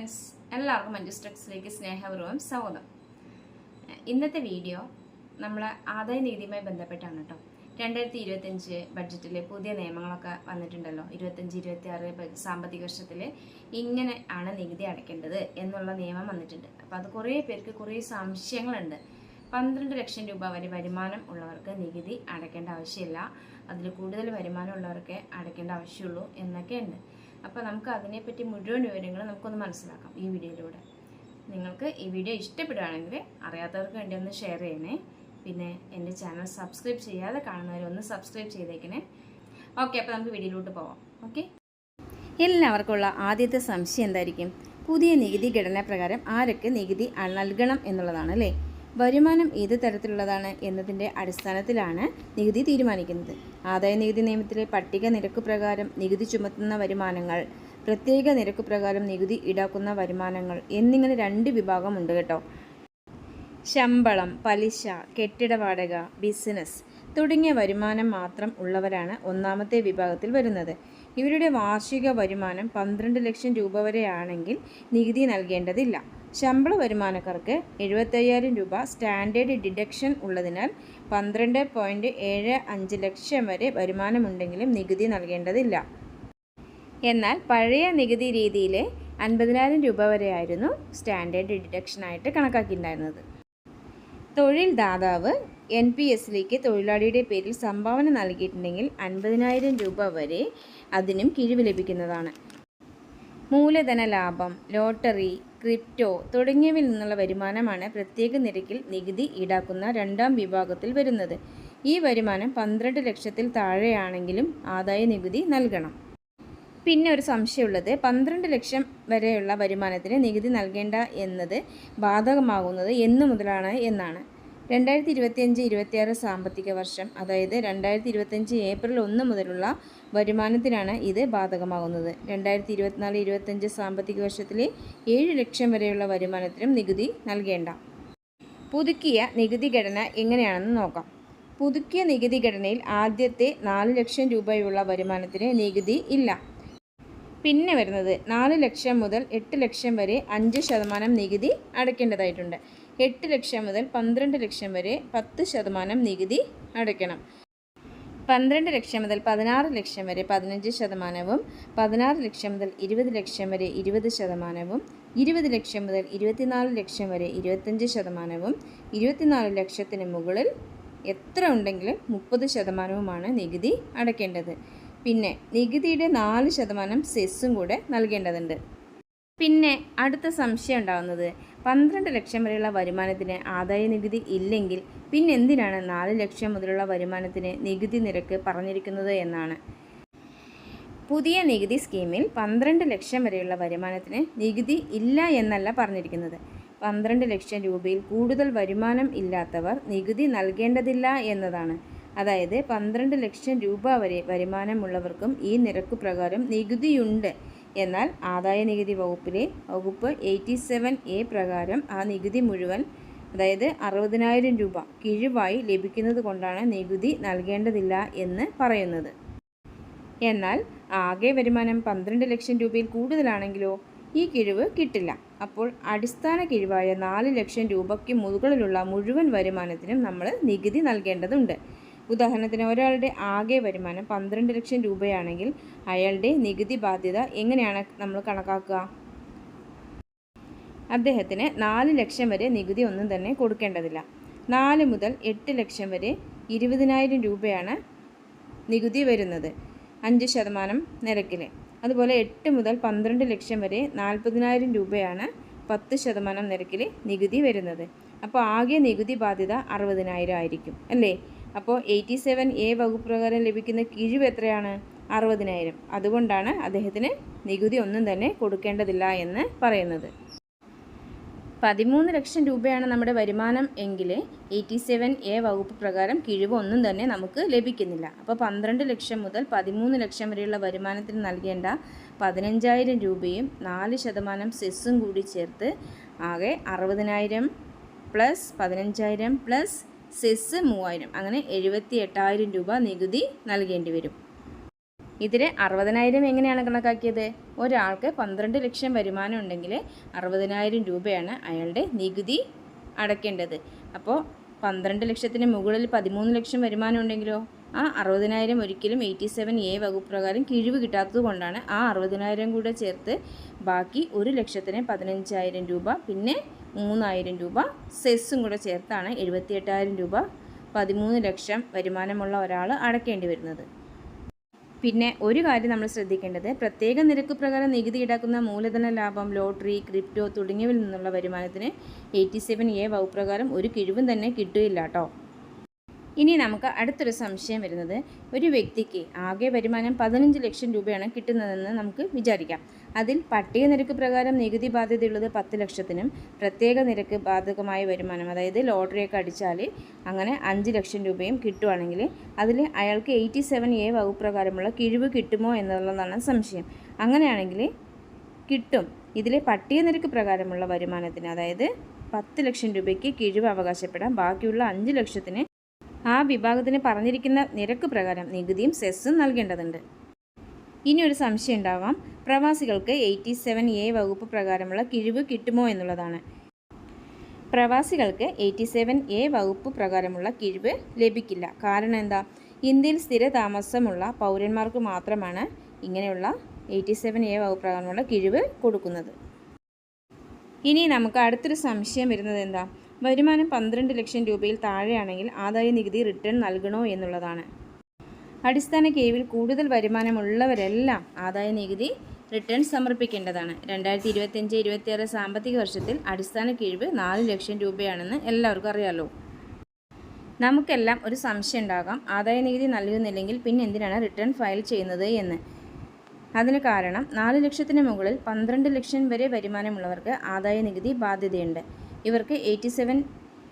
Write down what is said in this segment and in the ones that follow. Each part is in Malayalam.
ഫ്രണ്ട്സ് എല്ലാവർക്കും മഞ്ജുസ് ടെക്സിലേക്ക് സ്നേഹപൂർവം സ്വാഗതം. ഇന്നത്തെ വീഡിയോ നമ്മൾ ആദായ നീതിയുമായി ബന്ധപ്പെട്ടാണ് കേട്ടോ. രണ്ടായിരത്തി ഇരുപത്തഞ്ച് ബഡ്ജറ്റിൽ പുതിയ നിയമങ്ങളൊക്കെ വന്നിട്ടുണ്ടല്ലോ. ഇരുപത്തഞ്ച് ഇരുപത്തി ആറ് സാമ്പത്തിക വർഷത്തിൽ ഇങ്ങനെ ആണ് നികുതി അടയ്ക്കേണ്ടത് എന്നുള്ള നിയമം വന്നിട്ടുണ്ട്. അപ്പോൾ അത് കുറേ പേർക്ക് കുറേ സംശയങ്ങളുണ്ട്. പന്ത്രണ്ട് ലക്ഷം രൂപ വരെ വരുമാനം ഉള്ളവർക്ക് നികുതി അടയ്ക്കേണ്ട ആവശ്യമില്ല. അതിൽ കൂടുതൽ വരുമാനം ഉള്ളവർക്ക് അടയ്ക്കേണ്ട ആവശ്യമുള്ളൂ എന്നൊക്കെ ഉണ്ട് അപ്പോൾ നമുക്ക് അതിനെപ്പറ്റി മുഴുവൻ വിവരങ്ങൾ നമുക്കൊന്ന് മനസ്സിലാക്കാം ഈ വീഡിയോയിലൂടെ. നിങ്ങൾക്ക് ഈ വീഡിയോ ഇഷ്ടപ്പെടുകയാണെങ്കിൽ അറിയാത്തവർക്ക് വേണ്ടി ഒന്ന് ഷെയർ ചെയ്യണേ. പിന്നെ എന്റെ ചാനൽ സബ്സ്ക്രൈബ് ചെയ്യാതെ കാണുന്നവരൊന്ന് സബ്സ്ക്രൈബ് ചെയ്തേക്കണേ. ഓക്കെ അപ്പോൾ നമുക്ക് വീഡിയോയിലോട്ട് പോവാം. ഓക്കെ എല്ലാവർക്കുള്ള ആദ്യത്തെ സംശയം എന്തായിരിക്കും? പുതിയ നികുതി ഘടന പ്രകാരം ആരൊക്കെ നികുതി നൽകണം എന്നുള്ളതാണ് അല്ലേ? വരുമാനം ഏത് തരത്തിലുള്ളതാണ് എന്നതിന്റെ അടിസ്ഥാനത്തിലാണ് നികുതി തീരുമാനിക്കുന്നത്. ആദായ നികുതി നിയമത്തിലെ പട്ടിക നിരക്ക് പ്രകാരം നികുതി ചുമത്തുന്ന വരുമാനങ്ങൾ പ്രത്യേക നിരക്ക് പ്രകാരം നികുതി ഈടാക്കുന്ന വരുമാനങ്ങൾ എന്നിങ്ങനെ രണ്ട് വിഭാഗമുണ്ട് കേട്ടോ. ശമ്പളം പലിശ കെട്ടിട വാടക ബിസിനസ് തുടങ്ങിയ വരുമാനം മാത്രം ഉള്ളവരാണ് ഒന്നാമത്തെ വിഭാഗത്തിൽ വരുന്നത്. ഇവരുടെ വാർഷിക വരുമാനം പന്ത്രണ്ട് ലക്ഷം രൂപ വരെയാണെങ്കിൽ നികുതി നൽകേണ്ടതില്ല. ശമ്പള വരുമാനക്കാർക്ക് എഴുപത്തയ്യായിരം രൂപ സ്റ്റാൻഡേർഡ് ഡിഡക്ഷൻ ഉള്ളതിനാൽ പന്ത്രണ്ട് പോയിന്റ് ഏഴ് അഞ്ച് ലക്ഷം വരെ വരുമാനമുണ്ടെങ്കിലും നികുതി നൽകേണ്ടതില്ല. എന്നാൽ പഴയ നികുതി രീതിയിലെ അൻപതിനായിരം രൂപ വരെയായിരുന്നു സ്റ്റാൻഡേർഡ് ഡിഡക്ഷനായിട്ട് കണക്കാക്കിയിട്ടുണ്ടായിരുന്നത്. തൊഴിൽ ദാതാവ് എൻ പി എസിലേക്ക് തൊഴിലാളിയുടെ പേരിൽ സംഭാവന നൽകിയിട്ടുണ്ടെങ്കിൽ അൻപതിനായിരം രൂപ വരെ അതിനും കിഴിവ് ലഭിക്കുന്നതാണ്. മൂലധന ലാഭം ലോട്ടറി ക്രിപ്റ്റോ തുടങ്ങിയവയിൽ നിന്നുള്ള വരുമാനമാണ് പ്രത്യേക നിരക്കിൽ നികുതി ഈടാക്കുന്ന രണ്ടാം വിഭാഗത്തിൽ വരുന്നത്. ഈ വരുമാനം പന്ത്രണ്ട് ലക്ഷത്തിൽ താഴെയാണെങ്കിലും ആദായ നികുതി നൽകണം. പിന്നെ ഒരു സംശയമുള്ളത് പന്ത്രണ്ട് ലക്ഷം വരെയുള്ള വരുമാനത്തിന് നികുതി നൽകേണ്ട എന്നത് ബാധകമാകുന്നത് എന്നു മുതലാണ് എന്നാണ്. രണ്ടായിരത്തി ഇരുപത്തിയഞ്ച് ഇരുപത്തിയാറ് സാമ്പത്തിക വർഷം അതായത് രണ്ടായിരത്തി ഇരുപത്തഞ്ച് ഏപ്രിൽ ഒന്ന് മുതലുള്ള വരുമാനത്തിനാണ് ഇത് ബാധകമാകുന്നത്. രണ്ടായിരത്തി ഇരുപത്തിനാല് ഇരുപത്തഞ്ച് സാമ്പത്തിക വർഷത്തിലെ ഏഴ് ലക്ഷം വരെയുള്ള വരുമാനത്തിനും നികുതി നൽകേണ്ട. പുതുക്കിയ നികുതി ഘടന എങ്ങനെയാണെന്ന് നോക്കാം. പുതുക്കിയ നികുതി ഘടനയിൽ ആദ്യത്തെ നാല് ലക്ഷം രൂപയുള്ള വരുമാനത്തിന് നികുതി ഇല്ല. പിന്നെ വരുന്നത് നാല് ലക്ഷം മുതൽ എട്ട് ലക്ഷം വരെ അഞ്ച് ശതമാനം നികുതി അടയ്ക്കേണ്ടതായിട്ടുണ്ട്. എട്ട് ലക്ഷം മുതൽ പന്ത്രണ്ട് ലക്ഷം വരെ പത്ത് ശതമാനം നികുതി അടയ്ക്കണം. പന്ത്രണ്ട് ലക്ഷം മുതൽ പതിനാറ് ലക്ഷം വരെ പതിനഞ്ച് ശതമാനവും പതിനാറ് ലക്ഷം മുതൽ ഇരുപത് ലക്ഷം വരെ ഇരുപത് ശതമാനവും ഇരുപത് ലക്ഷം മുതൽ ഇരുപത്തിനാല് ലക്ഷം വരെ ഇരുപത്തഞ്ച് ശതമാനവും ഇരുപത്തിനാല് ലക്ഷത്തിന് മുകളിൽ എത്ര ഉണ്ടെങ്കിലും മുപ്പത് ശതമാനവുമാണ് നികുതി അടയ്ക്കേണ്ടത്. പിന്നെ നികുതിയുടെ നാല് ശതമാനം സെസ്സും കൂടെ നൽകേണ്ടതുണ്ട്. പിന്നെ അടുത്ത സംശയം ഉണ്ടാകുന്നത് പന്ത്രണ്ട് ലക്ഷം വരെയുള്ള വരുമാനത്തിന് ആദായ നികുതി ഇല്ലെങ്കിൽ പിന്നെ എന്തിനാണ് നാല് ലക്ഷം മുതലുള്ള വരുമാനത്തിന് നികുതി നിരക്ക് പറഞ്ഞിരിക്കുന്നത് എന്നാണ്. പുതിയ നികുതി സ്കീമിൽ പന്ത്രണ്ട് ലക്ഷം വരെയുള്ള വരുമാനത്തിന് നികുതി ഇല്ല എന്നല്ല പറഞ്ഞിരിക്കുന്നത്. പന്ത്രണ്ട് ലക്ഷം രൂപയിൽ കൂടുതൽ വരുമാനം ഇല്ലാത്തവർ നികുതി നൽകേണ്ടതില്ല എന്നതാണ്. അതായത് പന്ത്രണ്ട് ലക്ഷം രൂപ വരെ വരുമാനമുള്ളവർക്കും ഈ നിരക്ക് പ്രകാരം നികുതിയുണ്ട് എന്നാൽ ആദായ നികുതി വകുപ്പിലെ വകുപ്പ് എയ്റ്റി സെവൻ എ പ്രകാരം ആ നികുതി മുഴുവൻ അതായത് അറുപതിനായിരം രൂപ കിഴിവായി ലഭിക്കുന്നത് കൊണ്ടാണ് നികുതി നൽകേണ്ടതില്ല എന്ന് പറയുന്നത്. എന്നാൽ ആകെ വരുമാനം പന്ത്രണ്ട് ലക്ഷം രൂപയിൽ കൂടുതലാണെങ്കിലോ ഈ കിഴിവ് കിട്ടില്ല. അപ്പോൾ അടിസ്ഥാന കിഴിവായ നാല് ലക്ഷം രൂപയ്ക്ക് മുകളിലുള്ള മുഴുവൻ വരുമാനത്തിനും നമ്മൾ നികുതി നൽകേണ്ടതുണ്ട്. ഉദാഹരണത്തിന് ഒരാളുടെ ആകെ വരുമാനം പന്ത്രണ്ട് ലക്ഷം രൂപയാണെങ്കിൽ അയാളുടെ നികുതി ബാധ്യത എങ്ങനെയാണ് നമ്മൾ കണക്കാക്കുക? അദ്ദേഹത്തിന് നാല് ലക്ഷം വരെ നികുതി ഒന്നും തന്നെ കൊടുക്കേണ്ടതില്ല. നാല് മുതൽ എട്ട് ലക്ഷം വരെ ഇരുപതിനായിരം രൂപയാണ് നികുതി വരുന്നത്. അഞ്ച് ശതമാനം നിരക്കിൽ അതുപോലെ എട്ട് മുതൽ പന്ത്രണ്ട് ലക്ഷം വരെ നാൽപ്പതിനായിരം രൂപയാണ് പത്ത് ശതമാനം നിരക്കിൽ നികുതി വരുന്നത്. അപ്പോൾ ആകെ നികുതി ബാധ്യത അറുപതിനായിരം ആയിരിക്കും അല്ലേ? അപ്പോൾ എയ്റ്റി സെവൻ എ വകുപ്പ് പ്രകാരം ലഭിക്കുന്ന കിഴിവ് എത്രയാണ്? അറുപതിനായിരം. അതുകൊണ്ടാണ് അദ്ദേഹത്തിന് നികുതി ഒന്നും തന്നെ കൊടുക്കേണ്ടതില്ല എന്ന് പറയുന്നത്. പതിമൂന്ന് ലക്ഷം രൂപയാണ് നമ്മുടെ വരുമാനം എങ്കിൽ എയ്റ്റി സെവൻ എ വകുപ്പ് പ്രകാരം കിഴിവ് ഒന്നും തന്നെ നമുക്ക് ലഭിക്കുന്നില്ല. അപ്പോൾ പന്ത്രണ്ട് ലക്ഷം മുതൽ പതിമൂന്ന് ലക്ഷം വരെയുള്ള വരുമാനത്തിന് നൽകേണ്ട പതിനഞ്ചായിരം രൂപയും നാല് ശതമാനം സെസ്സും കൂടി ചേർത്ത് ആകെ അറുപതിനായിരം പ്ലസ് പതിനഞ്ചായിരം പ്ലസ് സെസ് മൂവായിരം. അങ്ങനെ എഴുപത്തി എട്ടായിരം രൂപ നികുതി നൽകേണ്ടി വരും. ഇതിൽ അറുപതിനായിരം എങ്ങനെയാണ് കണക്കാക്കിയത്? ഒരാൾക്ക് പന്ത്രണ്ട് ലക്ഷം വരുമാനം ഉണ്ടെങ്കിൽ അറുപതിനായിരം രൂപയാണ് അയാളുടെ നികുതി അടയ്ക്കേണ്ടത് അപ്പോൾ പന്ത്രണ്ട് ലക്ഷത്തിന് മുകളിൽ പതിമൂന്ന് ലക്ഷം വരുമാനം ഉണ്ടെങ്കിലോ? ആ അറുപതിനായിരം ഒരിക്കലും എയ്റ്റി സെവൻ എ വകുപ്പ് പ്രകാരം കിഴിവ് കിട്ടാത്തത് കൊണ്ടാണ് ആ അറുപതിനായിരം കൂടെ ചേർത്ത് ബാക്കി ഒരു ലക്ഷത്തിന് പതിനഞ്ചായിരം രൂപ പിന്നെ മൂന്നായിരം രൂപ. സെസ്സും കൂടെ ചേർത്താണ് എഴുപത്തിയെട്ടായിരം രൂപ. പതിമൂന്ന് ലക്ഷം വരുമാനമുള്ള ഒരാൾ അടയ്ക്കേണ്ടി വരുന്നത്. പിന്നെ ഒരു കാര്യം നമ്മൾ ശ്രദ്ധിക്കേണ്ടത് പ്രത്യേക നിരക്ക് പ്രകാരം നികുതി ഈടാക്കുന്ന മൂലധന ലാഭം ലോട്ടറി ക്രിപ്റ്റോ തുടങ്ങിയവയിൽ നിന്നുള്ള വരുമാനത്തിന് എയ്റ്റി സെവൻ എ വകുപ്രകാരം ഒരു കിഴിവും തന്നെ കിട്ടുകയില്ല കേട്ടോ. ഇനി നമുക്ക് അടുത്തൊരു സംശയം വരുന്നത്. ഒരു വ്യക്തിക്ക് ആകെ വരുമാനം പതിനഞ്ച് ലക്ഷം രൂപയാണ് കിട്ടുന്നതെന്ന് നമുക്ക് വിചാരിക്കാം. അതിൽ പട്ടിക നിരക്ക് പ്രകാരം നികുതി ബാധ്യതയുള്ളത് പത്ത് ലക്ഷത്തിനും പ്രത്യേക നിരക്ക് ബാധകമായ വരുമാനം അതായത് ലോട്ടറിയൊക്കെ അടിച്ചാൽ അങ്ങനെ അഞ്ച് ലക്ഷം രൂപയും കിട്ടുവാണെങ്കിൽ അതിൽ അയാൾക്ക് എയ്റ്റി സെവൻ എ വകുപ്പ് പ്രകാരമുള്ള കിഴിവ് കിട്ടുമോ എന്നുള്ളതാണ് സംശയം. അങ്ങനെയാണെങ്കിൽ കിട്ടും. ഇതിലെ പട്ടിക നിരക്ക് പ്രകാരമുള്ള വരുമാനത്തിന് അതായത് പത്ത് ലക്ഷം രൂപയ്ക്ക് കിഴിവ് അവകാശപ്പെടാം. ബാക്കിയുള്ള അഞ്ച് ലക്ഷത്തിന് ആ വിഭാഗത്തിന് പറഞ്ഞിരിക്കുന്ന നിരക്ക് പ്രകാരം നികുതിയും സെസ്സും നൽകേണ്ടതുണ്ട്. ഇനി ഒരു സംശയം ഉണ്ടാവാം. പ്രവാസികൾക്ക് എയ്റ്റി സെവൻ എ വകുപ്പ് പ്രകാരമുള്ള കിഴിവ് കിട്ടുമോ എന്നുള്ളതാണ്. പ്രവാസികൾക്ക് എയ്റ്റി സെവൻ എ വകുപ്പ് പ്രകാരമുള്ള കിഴിവ് ലഭിക്കില്ല. കാരണം എന്താ? ഇന്ത്യയിൽ സ്ഥിര താമസമുള്ള പൗരന്മാർക്ക് മാത്രമാണ് ഇങ്ങനെയുള്ള എയ്റ്റി സെവൻ എ വകുപ്പ് പ്രകാരമുള്ള കിഴിവ് കൊടുക്കുന്നത്. ഇനി നമുക്ക് അടുത്തൊരു സംശയം വരുന്നത് എന്താ? വരുമാനം പന്ത്രണ്ട് ലക്ഷം രൂപയിൽ താഴെയാണെങ്കിൽ ആദായ നികുതി റിട്ടേൺ നൽകണോ എന്നുള്ളതാണ്. അടിസ്ഥാന കിഴിവിൽ കൂടുതൽ വരുമാനമുള്ളവരെല്ലാം ആദായ നികുതി റിട്ടേൺ സമർപ്പിക്കേണ്ടതാണ്. രണ്ടായിരത്തി ഇരുപത്തിയഞ്ച് ഇരുപത്തിയാറ് സാമ്പത്തിക വർഷത്തിൽ അടിസ്ഥാന കിഴിവ് നാല് ലക്ഷം രൂപയാണെന്ന് എല്ലാവർക്കും അറിയാലോ. നമുക്കെല്ലാം ഒരു സംശയം ഉണ്ടാകാം. ആദായ നികുതി നൽകുന്നില്ലെങ്കിൽ പിന്നെ എന്തിനാണ് റിട്ടേൺ ഫയൽ ചെയ്യുന്നത് എന്ന്. അതിന് കാരണം നാല് ലക്ഷത്തിന് മുകളിൽ പന്ത്രണ്ട് ലക്ഷം വരെ വരുമാനമുള്ളവർക്ക് ആദായ നികുതി ബാധ്യതയുണ്ട്. ഇവർക്ക് എയ്റ്റി സെവൻ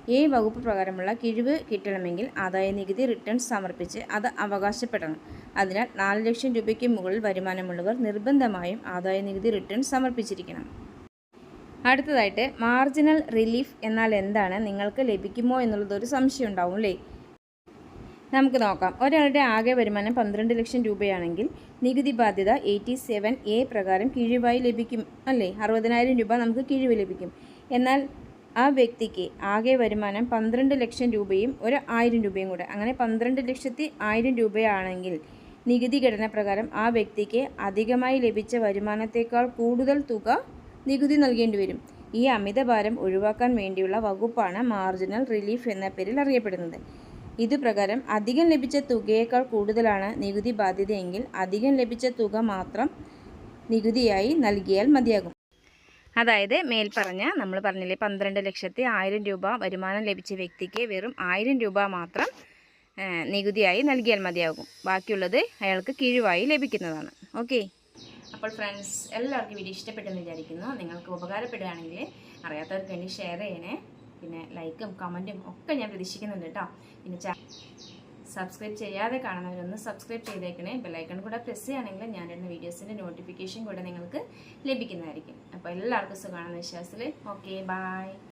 എ വകുപ്പ് പ്രകാരമുള്ള കിഴിവ് കിട്ടണമെങ്കിൽ ആദായ നികുതി റിട്ടേൺ സമർപ്പിച്ച് അത് അവകാശപ്പെടണം. അതിനാൽ നാല് ലക്ഷം രൂപയ്ക്ക് മുകളിൽ വരുമാനമുള്ളവർ നിർബന്ധമായും ആദായ നികുതി റിട്ടേൺ സമർപ്പിച്ചിരിക്കണം. അടുത്തതായിട്ട് മാർജിനൽ റിലീഫ് എന്നാൽ എന്താണ്? നിങ്ങൾക്ക് ലഭിക്കുമോ എന്നുള്ളതൊരു സംശയം ഉണ്ടാവും അല്ലേ? നമുക്ക് നോക്കാം. ഒരാളുടെ ആകെ വരുമാനം പന്ത്രണ്ട് ലക്ഷം രൂപയാണെങ്കിൽ നികുതി ബാധ്യത എയ്റ്റി സെവൻ എ പ്രകാരം കിഴിവായി ലഭിക്കും അല്ലേ? അറുപതിനായിരം രൂപ നമുക്ക് കിഴിവ് ലഭിക്കും. എന്നാൽ ആ വ്യക്തിക്ക് ആകെ വരുമാനം പന്ത്രണ്ട് ലക്ഷം രൂപയും ഒരു ആയിരം രൂപയും കൂടെ. അങ്ങനെ പന്ത്രണ്ട് ലക്ഷത്തി ആയിരം രൂപയാണെങ്കിൽ നികുതി ഘടന പ്രകാരം ആ വ്യക്തിക്ക് അധികമായി ലഭിച്ച വരുമാനത്തേക്കാൾ കൂടുതൽ തുക നികുതി നൽകേണ്ടി വരും. ഈ അമിതഭാരം ഒഴിവാക്കാൻ വേണ്ടിയുള്ള വകുപ്പാണ് മാർജിനൽ റിലീഫ് എന്ന പേരിൽ അറിയപ്പെടുന്നത്. ഇതുപ്രകാരം അധികം ലഭിച്ച തുകയേക്കാൾ കൂടുതലാണ് നികുതി ബാധ്യതയെങ്കിൽ അധികം ലഭിച്ച തുക മാത്രം നികുതിയായി നൽകിയാൽ മതിയാകും. അതായത് മേൽപ്പറഞ്ഞ നമ്മൾ പറഞ്ഞില്ലേ പന്ത്രണ്ട് ലക്ഷത്തി ആയിരം രൂപ വരുമാനം ലഭിച്ച വ്യക്തിക്ക് വെറും ആയിരം രൂപ മാത്രം നികുതിയായി നൽകിയാൽ മതിയാകും. ബാക്കിയുള്ളത് അയാൾക്ക് കിഴിവായി ലഭിക്കുന്നതാണ്. ഓക്കെ? അപ്പോൾ ഫ്രണ്ട്സ് എല്ലാവർക്കും വീഡിയോ ഇഷ്ടപ്പെട്ടെന്ന് വിചാരിക്കുന്നു. നിങ്ങൾക്ക് ഉപകാരപ്പെടുകയാണെങ്കിൽ അറിയാത്തവർക്ക് വേണ്ടി ഷെയർ ചെയ്യണേ. പിന്നെ ലൈക്കും കമന്റും ഒക്കെ ഞാൻ പ്രതീക്ഷിക്കുന്നുണ്ട് കേട്ടോ. പിന്നെ സബ്സ്ക്രൈബ് ചെയ്യാതെ കാണുന്നവരൊന്ന് സബ്സ്ക്രൈബ് ചെയ്തേക്കണേ. ബെല്ലൈക്കൺ കൂടെ പ്രസ് ചെയ്യുകയാണെങ്കിൽ ഞാൻ ഇടുന്ന വീഡിയോസിന്റെ നോട്ടിഫിക്കേഷൻ കൂടെ നിങ്ങൾക്ക് ലഭിക്കുന്നതായിരിക്കും. അപ്പോൾ എല്ലാവർക്കും സുഖമാണെന്ന് വിശ്വാസത്തിൽ ഓക്കെ ബായ്